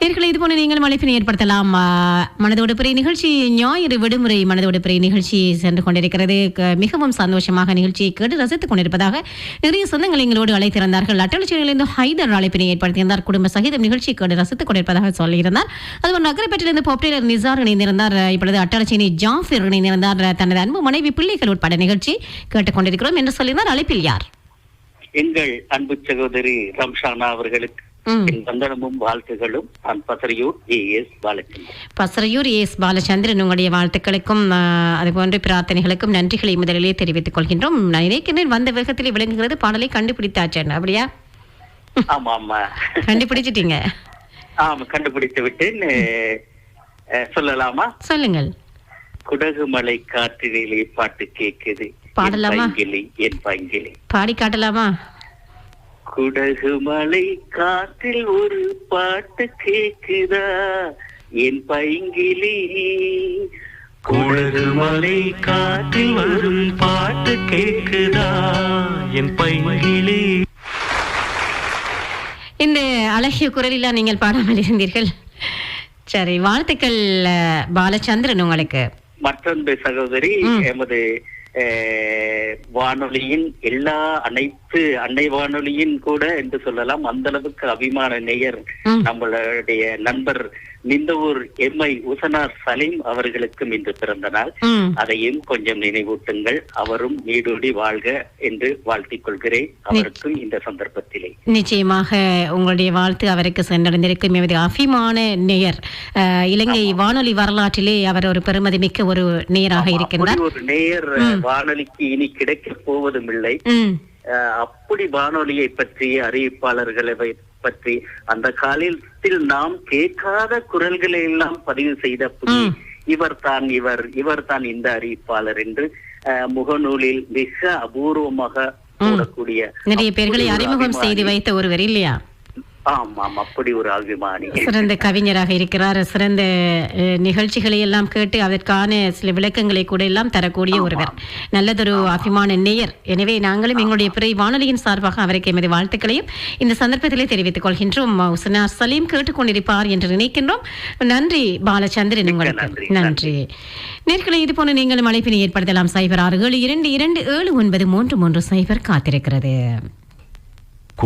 நேர்களை இது போல நீங்கள் அழைப்பினை ஏற்படுத்தலாம். மனதோடு பிறை நிகழ்ச்சி ஞாயிறு விடுமுறை மனதோடு பிறை நிகழ்ச்சி சென்று கொண்டிருக்கிறது. மிகவும் சந்தோஷமாக நிகழ்ச்சியை கேட்டு ரசித்துக் கொண்டிருப்பதாக நிறைய சொந்தங்கள் எங்களோடு அழைத்திருந்தார்கள். அட்டலட்சியிலிருந்து ஹைதர் அழைப்பினை ஏற்படுத்தியிருந்தார். குடும்ப சகிதம் நிகழ்ச்சி கேட்டு ரசித்துக் கொண்டிருப்பதாக சொல்லியிருந்தார். அதுபோல் நகரப்பேட்டிலிருந்து பாப்புலர் நிசார் இணைந்திருந்தார். இப்பொழுது அட்டலட்சியினை ஜாஃபிர் இணைந்திருந்தார். தனது அன்பு மனைவி பிள்ளைகள் உட்பட நிகழ்ச்சி கேட்டுக்கொண்டிருக்கிறோம் என்று சொல்லியிருந்தார். அழைப்பில் யார்? எங்கள் அன்பு சகோதரி ரம்ஷானா அவர்களுக்கு என் வந்தனமும் வாழ்த்துகளும் நான் Pasaraiyur A S Balachandran Pasaraiyur S Balachandran உங்களுடைய வாழ்த்துக்களுக்கும் அதுபோன்று பிரார்த்தனைகளுக்கும் நன்றிகளை முதலிலே தெரிவித்துக் கொள்கின்றோம் நான் நினைக்கிறேன் வந்த வேகத்தில் விளங்குகிறது பாடலை கண்டுபிடித்தாச்சேன் அப்படியா ஆமா ஆமா கண்டுபிடிச்சிட்டீங்க ஆமா கண்டுபிடித்து விட்டேன் சொல்லலாமா சொல்லுங்கள் குடகு மலை காற்றிலே பாட்டு கேக்குது என் பாடலாமா? என் பைங்கிளி பாடி காட்டலாமா குடகு மலை காற்றில் ஒரு பாட்டு கேக்குதா என் பைங்கிளி குடகு மலை காற்றில் வரும் பாட்டு கேக்குதா என் பைங்கிலே. இந்த அழகிய குரலில் நீங்கள் பாடாமல் இருந்தீர்கள். சரி வாழ்த்துக்கள் பாலச்சந்திரன் உங்களுக்கு. மற்றொன்று சகோதரி. எமது வானொலியின் எல்லா அனைத்து அன்னை வானொலியின் கூட என்று சொல்லலாம் அந்த அளவுக்கு அபிமான நேயர். நம்மளுடைய நண்பர் நிந்தவூர் எம்ஐ உசனார் சலீம் அவர்களுக்கும் இன்று பிறந்த நாள் அதையும் கொஞ்சம் நினைவூட்டுங்கள். அவரும் நீடூடி வாழ்க என்று வாழ்த்திக் கொள்கிறேன் அவருக்கும் இந்த சந்தர்ப்பத்திலே. நிச்சயமாக உங்களுடைய வாழ்த்து அவருக்கு சென்றடைந்திருக்கும் எமது அபிமான நேயர் இலங்கை வானொலி வரலாற்றிலே அவர் ஒரு பெருமதிமிக்க ஒரு நேயராக இருக்கின்றார். ஒரு நேயர் வானொலிக்கு இனி கிடைக்கப் போவதும் இல்லை அப்படி வானொலியை பற்றி அறிவிப்பாளர்களை பற்றி அந்த காலத்தில் நாம் கேட்காத குரல்களை எல்லாம் பதிவு செய்த புலி இவர் தான் இவர் இவர் தான் இந்த அறிவிப்பாளர் என்று முகநூலில் மிக அபூர்வமாக போடக்கூடிய நிறைய பேர்களை அறிமுகம் செய்து. வைத்த ஒருவர் இல்லையா? ஆமாம் அப்படி ஒரு அபிமானி. சிறந்த கவிஞராக இருக்கிறார். சிறந்த நிகழ்ச்சிகளை எல்லாம் கேட்டு அதற்கான சில விளக்கங்களை கூட எல்லாம் தரக்கூடிய ஒருவர். நல்லதொரு அபிமான நேயர். எனவே நாங்களும் எங்களுடைய பிறை வானொலியின் சார்பாக அவருக்கு எமது வாழ்த்துக்களையும் இந்த சந்தர்ப்பத்திலே தெரிவித்துக் கொள்கின்றோம். உஸ்னா சலீம் கேட்டுக்கொண்டிருப்பார் என்று நினைக்கின்றோம். நன்றி பாலச்சந்திரன் உங்களுக்கு. நன்றி, நேர்களை இது போல நீங்களும் அழைப்பினை ஏற்படுத்தலாம். சைபர் ஆறு ஏழு இரண்டு இரண்டு ஏழு ஒன்பது மூன்று மூன்று சைபர் காத்திருக்கிறது.